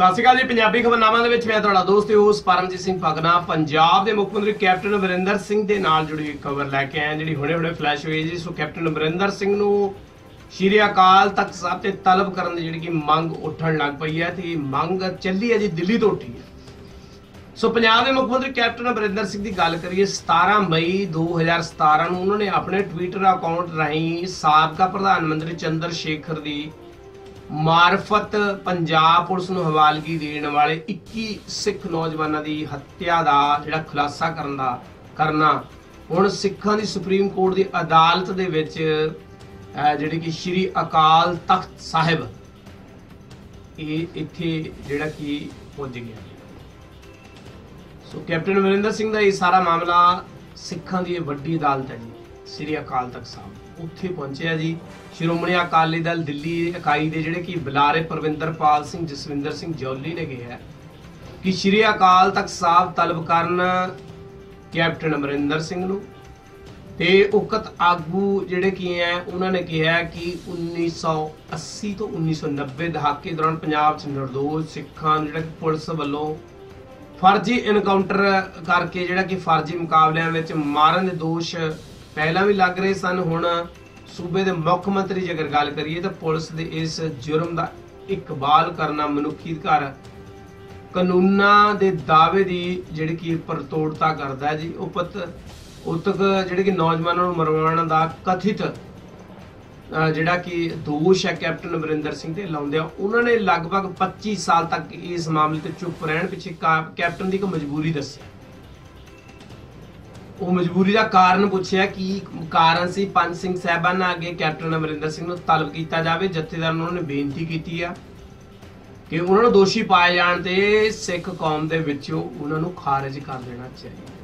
ਸਤਿ ਸ਼੍ਰੀ ਅਕਾਲ ਜੀ, ਪੰਜਾਬੀ ਖਬਰਨਾਮਾ ਦੇ ਵਿੱਚ ਮੈਂ ਤੁਹਾਡਾ ਦੋਸਤ ਹੋਸ ਪਰਮਜੀਤ ਸਿੰਘ ਭਗਨਾ ਪੰਜਾਬ ਦੇ ਮੁੱਖ ਮੰਤਰੀ ਕੈਪਟਨ ਅਮਰਿੰਦਰ ਸਿੰਘ ਦੇ ਨਾਲ ਜੁੜੀ ਖਬਰ ਲੈ ਕੇ ਆਏ ਜਿਹੜੀ ਹੁਣੇ-ਹੁਣੇ ਫਲੈਸ਼ ਹੋਈ ਜੀ। ਸੋ ਕੈਪਟਨ ਅਮਰਿੰਦਰ ਸਿੰਘ ਨੂੰ ਸ਼੍ਰੀ ਅਕਾਲ ਤਖਤ ਸਾਹਿਬ ਤੇ ਤਲਬ ਕਰਨ ਦੀ ਜਿਹੜੀ ਕਿ ਮੰਗ ਉੱਠਣ ਲੱਗ ਪਈ ਹੈ ਤੇ ਮੰਗ ਚੱਲੀ ਹੈ ਜੀ, ਦਿੱਲੀ ਤੋਂ ਉੱਠੀ ਹੈ। ਸੋ ਪੰਜਾਬ ਦੇ ਮੁੱਖ ਮੰਤਰੀ ਕੈਪਟਨ ਅਮਰਿੰਦਰ ਸਿੰਘ ਦੀ ਗੱਲ ਕਰੀਏ 17 ਮਈ 2017 ਨੂੰ ਉਹਨਾਂ ਨੇ ਆਪਣੇ ਟਵਿੱਟਰ ਅਕਾਊਂਟ ਰਾਹੀਂ ਸਾਬਕਾ ਪ੍ਰਧਾਨ ਮੰਤਰੀ ਚੰਦਰ ਸ਼ੇਖਰ ਦੀ ਮਾਰਫਤ ਪੰਜਾਬ ਪੁਲਿਸ ਨੂੰ ਹਵਾਲਗੀ ਦੇਣ ਵਾਲੇ 21 ਸਿੱਖ ਨੌਜਵਾਨਾਂ ਦੀ ਹੱਤਿਆ ਦਾ ਜਿਹੜਾ ਖੁਲਾਸਾ ਕਰਨ ਦਾ ਕਰਨਾ। ਹੁਣ ਸਿੱਖਾਂ ਦੀ ਸੁਪਰੀਮ ਕੋਰਟ ਦੀ ਅਦਾਲਤ ਦੇ ਵਿੱਚ ਅਹ, ਜਿਹੜੀ ਕਿ ਸ਼੍ਰੀ ਅਕਾਲ ਤਖਤ ਸਾਹਿਬ ਇਹ ਇੱਥੇ ਜਿਹੜਾ ਕਿ ਪੁੱਜ ਗਿਆ। ਸੋ ਕੈਪਟਨ ਅਮਰਿੰਦਰ ਸਿੰਘ ਦਾ ਇਹ ਸਾਰਾ ਮਾਮਲਾ ਸਿੱਖਾਂ ਦੀ ਇਹ ਵੱਡੀ ਅਦਾਲਤ ਹੈ ਜੀ ਸ੍ਰੀ ਅਕਾਲ ਤਖਤ ਸਾਹਿਬ। ਉੱਥੇ ਪਹੁੰਚਿਆ ਜੀ। ਸ਼੍ਰੋਮਣੀ ਅਕਾਲੀ ਦਲ ਦਿੱਲੀ ਇਕਾਈ ਦੇ ਜਿਹੜੇ ਕਿ ਬੁਲਾਰੇ ਪ੍ਰਵਿੰਦਰਪਾਲ ਸਿੰਘ ਜਸਵਿੰਦਰ ਸਿੰਘ ਜੌਲੀ ਨੇ ਕਿਹਾ ਕਿ ਸ੍ਰੀ ਅਕਾਲ ਤਖਤ ਸਾਹਿਬ ਤਲਬ ਕਰਨ ਕੈਪਟਨ ਅਮਰਿੰਦਰ ਸਿੰਘ ਨੂੰ ਤੇ ਉਕਤ ਆਗੂ ਜਿਹੜੇ ਕੀ ਹੈ, ਉਹਨਾਂ ਨੇ ਕਿਹਾ ਕਿ 1980 ਤੋਂ 1990 ਦਹਾਕੇ ਦੌਰਾਨ ਪੰਜਾਬ 'ਚ ਨਿਰਦੋਸ਼ ਸਿੱਖਾਂ ਨੂੰ ਜਿਹੜਾ ਪੁਲਿਸ ਵੱਲੋਂ ਫਰਜ਼ੀ ਇਨਕਾਊਂਟਰ ਕਰਕੇ ਜਿਹੜਾ ਕਿ ਫਰਜ਼ੀ ਮੁਕਾਬਲਿਆਂ ਵਿੱਚ ਮਾਰਨ ਦੇ ਦੋਸ਼ ਪਹਿਲਾਂ ਵੀ ਲੱਗ ਰਹੇ ਸਨ, ਹੁਣ ਸੂਬੇ ਦੇ ਮੁੱਖ ਮੰਤਰੀ ਜੇਕਰ ਗੱਲ ਕਰੀਏ ਤਾਂ ਪੁਲਿਸ ਦੇ ਇਸ ਜੁਰਮ ਦਾ ਇਕਬਾਲ ਕਰਨਾ ਮਨੁੱਖੀ ਅਧਿਕਾਰ ਕਾਨੂੰਨਾਂ ਦੇ ਦਾਅਵੇ ਦੀ ਜਿਹੜੀ ਕਿ ਪਰਤੋੜਤਾ ਕਰਦਾ ਹੈ ਜੀ ਉਪਤ ਉਤਕ ਜਿਹੜੇ ਕਿ ਨੌਜਵਾਨਾਂ ਨੂੰ ਮਰਵਾਉਣ ਦਾ ਕਥਿਤ ਜਿਹੜਾ ਕਿ ਦੋਸ਼ ਹੈ ਕੈਪਟਨ ਅਮਰਿੰਦਰ ਸਿੰਘ ਤੇ ਲਾਉਂਦੇ ਆ ਉਹਨਾਂ ਨੇ ਲਗਭਗ 25 ਸਾਲ ਤੱਕ ਇਸ ਮਾਮਲੇ ਤੇ ਚੁੱਪ ਰਹਿਣ ਪਿੱਛੇ ਕਾ- ਕੈਪਟਨ ਦੀ ਇੱਕ ਮਜਬੂਰੀ ਦੱਸੀ। ਉਹ ਮਜਬੂਰੀ ਦਾ ਕਾਰਨ ਪੁੱਛਿਆ ਕੀ ਕਾਰਨ ਸੀ ਪੰਜ ਸਿੰਘ ਸਾਹਿਬਾਨਾਂ ਅੱਗੇ ਕੈਪਟਨ ਅਮਰਿੰਦਰ ਸਿੰਘ ਨੂੰ ਤਲਬ ਕੀਤਾ ਜਾਵੇ। ਜਥੇਦਾਰ ਨੂੰ ਉਹਨਾਂ ਨੇ ਬੇਨਤੀ ਕੀਤੀ ਆ ਕਿ ਉਹਨਾਂ ਨੂੰ ਦੋਸ਼ੀ ਪਾਏ ਜਾਣ ਤੇ ਸਿੱਖ ਕੌਮ ਦੇ ਵਿੱਚੋਂ ਉਹਨਾਂ ਨੂੰ ਖਾਰਜ ਕਰ ਦੇਣਾ ਚਾਹੀਦਾ।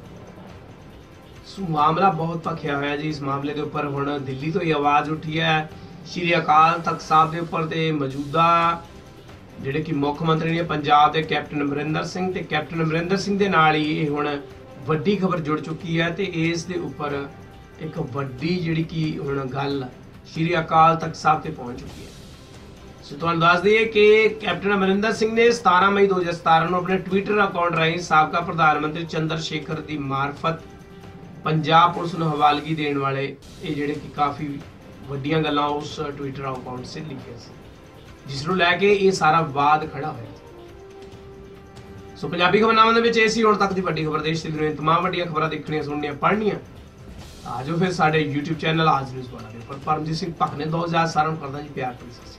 ਸੋ ਮਾਮਲਾ ਬਹੁਤ ਭਖਿਆ ਹੋਇਆ ਜੀ। ਇਸ ਮਾਮਲੇ ਦੇ ਉੱਪਰ ਹੁਣ ਦਿੱਲੀ ਤੋਂ ਹੀ ਆਵਾਜ਼ ਉੱਠੀ ਹੈ। ਸ਼੍ਰੀ ਅਕਾਲ ਤਖਤ ਸਾਹਿਬ ਦੇ ਉੱਪਰ ਤੇ ਮੌਜੂਦਾ ਜਿਹੜੇ ਕਿ ਮੁੱਖ ਮੰਤਰੀ ਨੇ ਪੰਜਾਬ ਦੇ ਕੈਪਟਨ ਅਮਰਿੰਦਰ ਸਿੰਘ ਤੇ ਕੈਪਟਨ ਅਮਰਿੰਦਰ ਸਿੰਘ ਦੇ ਨਾਲ ਹੀ ਇਹ ਹੁਣ ਵੱਡੀ ਖਬਰ ਜੁੜ ਚੁੱਕੀ ਹੈ ਤੇ ਇਸ ਦੇ ਉੱਪਰ ਇੱਕ ਵੱਡੀ ਜਿਹੜੀ ਕਿ ਹੁਣ ਗੱਲ ਸ਼੍ਰੀ ਅਕਾਲ ਤਖਤ ਸਾਹਿਬ ਤੇ ਪਹੁੰਚ ਚੁੱਕੀ ਹੈ। ਸੋ ਤੁਹਾਨੂੰ ਦੱਸ ਦਈਏ ਕਿ ਕੈਪਟਨ ਅਮਰਿੰਦਰ ਸਿੰਘ ਨੇ 17 ਮਈ 2017 ਨੂੰ ਆਪਣੇ ਟਵਿੱਟਰ ਅਕਾਊਂਟ ਰਾਹੀਂ ਸਾਬਕਾ ਪ੍ਰਧਾਨ ਮੰਤਰੀ ਚੰਦਰ ਸ਼ੇਖਰ ਦੀ ਮਾਰਫਤ ਪੰਜਾਬ ਪੁਲਿਸ ਨੂੰ ਹਵਾਲਗੀ ਦੇਣ ਵਾਲੇ ਇਹ ਜਿਹੜੇ ਕਿ ਕਾਫੀ ਵੱਡੀਆਂ ਗੱਲਾਂ ਉਸ ਟਵਿੱਟਰ ਅਕਾਊਂਟ ਸੇ ਲਿਖੀਆਂ ਸੀ, ਜਿਸ ਨੂੰ ਲੈ ਕੇ ਇਹ ਸਾਰਾ ਵਾਦ ਖੜਾ ਹੋਇਆ ਸੋ ਪੰਜਾਬੀ ਖਬਰਨਾਮਾ ਦੇ ਵਿੱਚ ਇਹ ਸੀ ਹੁਣ ਤੱਕ ਦੀ ਵੱਡੀ ਖਬਰ ਦੇਸ਼ ਦੀ ਦੁਨੀਆ ਦੀਆਂ ਤਮਾਮ ਵੱਡੀਆਂ ਖਬਰਾਂ ਦੇਖਣੀਆਂ, ਸੁਣਨੀਆਂ, ਪੜ੍ਹਨੀਆਂ। ਆਜੋ ਫਿਰ ਸਾਡੇ YouTube ਚੈਨਲ ਆਜ ਨਿਊਜ਼ ਬਣਾ ਦੇ ਪਰ ਪਰਮਜੀਤ ਸਿੰਘ ਭੱਖ ਨੇ 2000 ਸਾਰਿਆਂ ਨੂੰ ਕਰਦਾ ਜੀ ਪਿਆਰ ਭਰੀ ਸਤਿ